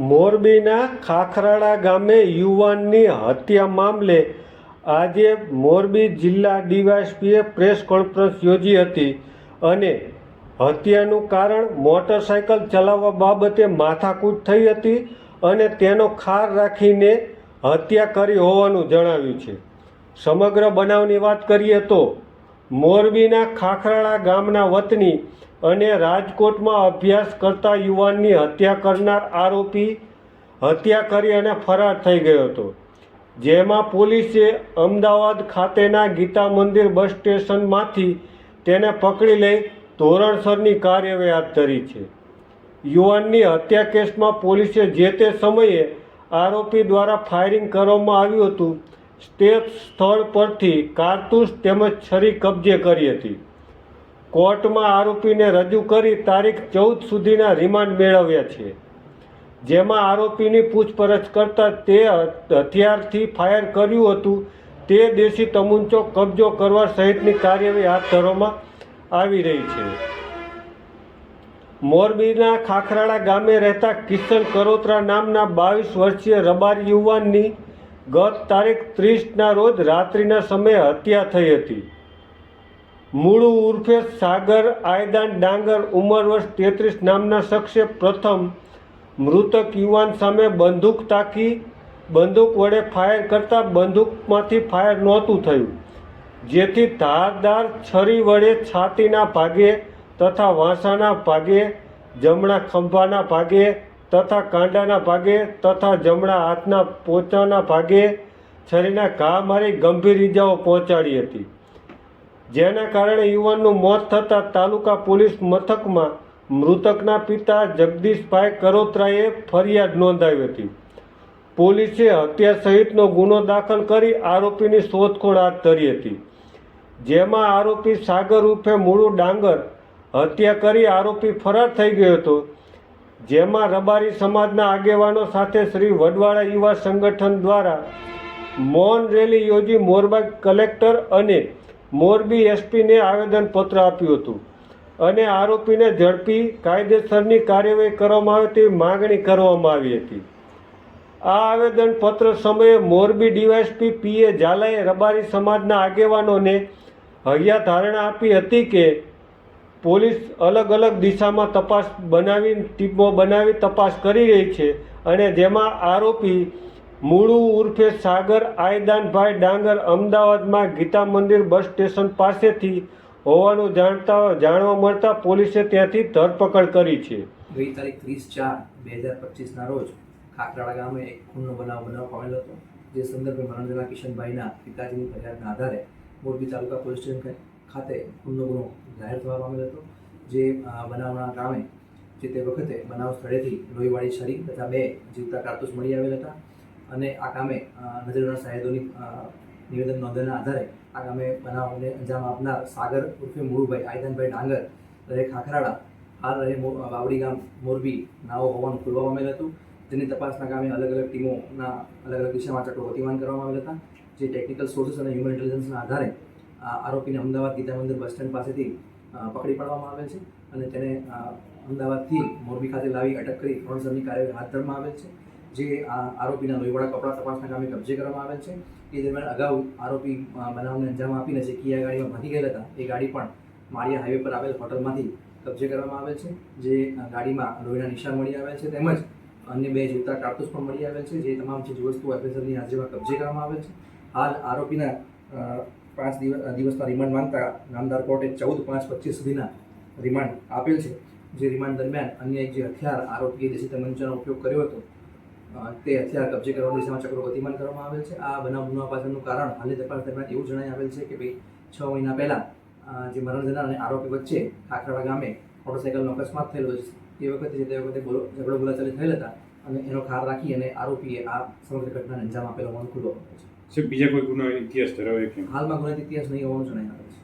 મોરબીના ખાખરાળા ગામે યુવાનની હત્યા મામલે આજે મોરબી જિલ્લા ડીવાયસપીએ પ્રેસ કોન્ફરન્સ યોજી હતી અને હત્યાનું કારણ મોટરસાયકલ ચલાવવા બાબતે માથાકૂટ થઈ હતી અને તેનો ખાર રાખીને હત્યા કરી હોવાનું જણાવ્યું છે. સમગ્ર બનાવની વાત કરીએ તો મોરબીના ખાખરાળા ગામના વતની અને રાજકોટમાં અભ્યાસ કરતા યુવાનની હત્યા કરનાર આરોપી હત્યા કરી અને ફરાર થઈ ગયો હતો. જેમાં પોલીસે અમદાવાદ ખાતેના ગીતા મંદિર બસ સ્ટેશનમાંથી તેને પકડી લઈ ધોરણસરની કાર્યવાહી હાથ ધરી છે. યુવાનની હત્યા કેસમાં પોલીસે જે તે સમયે આરોપી દ્વારા ફાયરિંગ કરવામાં આવ્યું હતું, તે સ્થળ પરથી કારતૂસ તેમજ છરી કબજે કરી હતી. કોર્ટમાં આરોપીને રજૂ કરી તારીખ ચૌદ સુધીના રિમાન્ડ મેળવ્યા છે. જેમાં આરોપીની પૂછપરછ કરતાં તે હથિયારથી ફાયર કર્યું હતું. તે દેશી તમુંચો કબજો કરવા સહિતની કાર્યવાહી હાથ ધરવામાં આવી રહી છે. મોરબીના ખાખરાળા ગામે રહેતા કિશન કરોત્રા નામના બાવીસ વર્ષીય રબારી યુવાનની ગત તારીખ ત્રીસના રોજ રાત્રિના સમયે હત્યા થઈ હતી. મૂળુ ઉર્ફે સાગર, આયદાન, ડાંગર, ઉંમર વર્ષ તેત્રીસ નામના શખ્સે પ્રથમ મૃતક યુવાન સામે બંદૂક તાકી, બંદૂક વડે ફાયર કરતાં બંદૂકમાંથી ફાયર નહોતું થયું, જેથી ધારદાર છરી વડે છાતીના ભાગે તથા વાંસાના ભાગે, જમણા ખંભાના ભાગે તથા કાંડાના ભાગે તથા જમણા હાથના પોચાના ભાગે છરીના ઘા મારી ગંભીર ઈજાઓ પહોંચાડી હતી. જેના કારણે યુવાનનું મોત થતાં તાલુકા પોલીસ મથકમાં મૃતકના પિતા જગદીશભાઈ કરોત્રાએ ફરિયાદ નોંધાવી હતી. પોલીસે હત્યા સહિતનો ગુનો દાખલ કરી આરોપીની શોધખોળ હાથ ધરી હતી. જેમાં આરોપી સાગર ઉર્ફે મૂળું ડાંગર હત્યા કરી આરોપી ફરાર થઈ ગયો હતો. જેમાં રબારી સમાજના આગેવાનો સાથે શ્રી વડવાળા યુવા સંગઠન દ્વારા મૌન રેલી યોજી મોરબા કલેક્ટર અને મોરબી એસપીને આવેદનપત્ર આપ્યું હતું અને આરોપીને ઝડપી કાયદેસરની કાર્યવાહી કરવામાં આવે તેવી માગણી કરવામાં આવી હતી. આ આવેદનપત્ર સમયે મોરબી ડીવાયએસપી પીએ ઝાલાએ રબારી સમાજના આગેવાનોને હૈયા ધારણા આપી હતી કે પોલીસ અલગ અલગ દિશામાં તપાસ બનાવી ટીમો બનાવી તપાસ કરી રહી છે અને જેમાં આરોપી મૂળુ ઉર્ફે સાગર, આયદાનભાઈ ડાંગર અમદાવાદમાં ગીતા મંદિર બસ સ્ટેશન પાસેથી હોવાનું જાણતા, જાણવા મળતા પોલીસે ત્યાંથી ધરપકડ કરી છે. ગઈ તારીખ ત્રીસ ચાર બે હજાર પચીસના રોજ ખાકરાળા ગામે એક ખૂનનો બનાવ બનાવ પામેલો હતો. જે સંદર્ભે મરણજના કિશનભાઈના પિતાજીની ફરિયાદના આધારે મોરબી તાલુકા પોલીસ સ્ટેશન ખાતે ખૂનનો ગુનો જાહેર થવા પામેલ હતો. જે બનાવના ગામે જે તે વખતે બનાવ સ્થળેથી લોહીવાળી છરી તથા બે જીવતા કારતૂસ મળી આવેલ હતા. અને આ કામે નજરના સાહેદોની નિવેદન નોંધના આધારે આ કામે બનાવને અંજામ આપનાર સાગર ઉર્ફે મુળુભાઈ, આયદાનભાઈ ડાંગર રહે ખાખરાળા હાલ રહે વાવડી ગામ મોરબી નાવો હોવાનું ખોલવામાં આવેલ હતું. જેની તપાસના કામે અલગ અલગ ટીમોના અલગ અલગ દિશામાં ચટો ગતિમાન કરવામાં આવેલ હતા. જે ટેકનિકલ સોર્સિસ અને હ્યુમન ઇન્ટેલિજન્સના આધારે આરોપીને અમદાવાદ ગીતા મંદિર બસ સ્ટેન્ડ પાસેથી પકડી પાડવામાં આવેલ છે અને તેને અમદાવાદથી મોરબી ખાતે લાવી અટક કરી ધોરણસરની કાર્યવાહી હાથ ધરવામાં આવેલ છે. જે આરોપીના લોહીવાળા કપડા તપાસના કામે કબજે કરવામાં આવેલ છે. એ દરમિયાન અગાઉ આરોપી બનાવને અંજામ આપીને જે કિયા ગાડીમાં ભાગી ગયેલા હતા, એ ગાડી પણ માળિયા હાઈવે પર આવેલ હોટલમાંથી કબજે કરવામાં આવેલ છે. જે ગાડીમાં લોહીના નિશાન મળી આવેલ છે. તેમજ અન્ય બે જીવતા કારતૂસ પણ મળી આવેલ છે, જે તમામ ચીજ વસ્તુઓ એફએસએલની હાજરીમાં કબજે કરવામાં આવેલ છે. હાલ આરોપીના પાંચ દિવસ દિવસના રિમાન્ડ માંગતા નામદાર કોર્ટે ચૌદ પાંચ પચીસ સુધીના રિમાન્ડ આપેલ છે. જે રિમાન્ડ દરમિયાન અન્ય જે હથિયાર આરોપીએ દેશી તમંચાનો ઉપયોગ કર્યો હતો તે હથિયાર કબજે કરવાની દિશામાં ચક્રો ગતિમાન કરવામાં આવેલ છે. આ બનાવ બનવા પાછળનું કારણ હાલની તપાસ દરમિયાન એવું જણાઈ આવેલ છે કે ભાઈ છ મહિના પહેલા જે મરણ જનાર અને આરોપી વચ્ચે ખાખરાળા ગામે મોટરસાઇકલનો અકસ્માત થયેલો છે. એ વખતે તે વખતે ઝઘડો બોલાચાલી થયેલ હતા અને એનો ખાર રાખી અને આરોપીએ આ સમગ્ર ઘટનાને અંજામ આપેલો હોવાનું ખુલ્લો છે. બીજા કોઈ ગુનો ઇતિહાસ ધરાવે હાલમાં ગુનાહિત ઇતિહાસ નહીં હોવાનું જણાઈ આવે છે.